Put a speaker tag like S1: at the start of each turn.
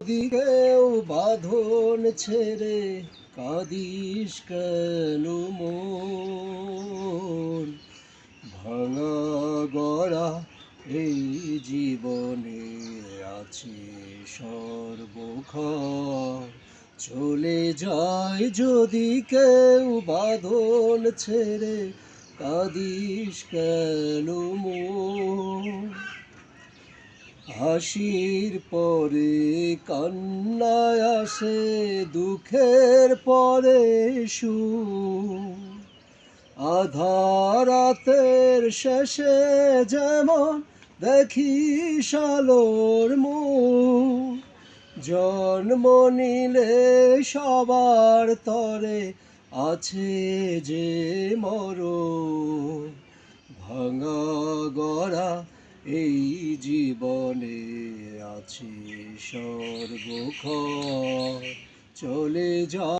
S1: দিকেও বাঁধন ছেড়ে কাঁদিস কেন মন? ভাঙা গড়া এই জীবনে আছে সর্বক্ষণ চলে যায় যদি কেউ বাঁধন ছেড়ে কাদিস কেন মন? হাসির পরে কান্নায় আসে, দুঃখের পরে সু আধারাতের শেষে যেমন দেখি সালোর মুখ। জন্ম নিলে সবার তরে আছে যে মর ভাঙা গড়া এই জীবনে আছে সর্বক্ষণ চলে যা।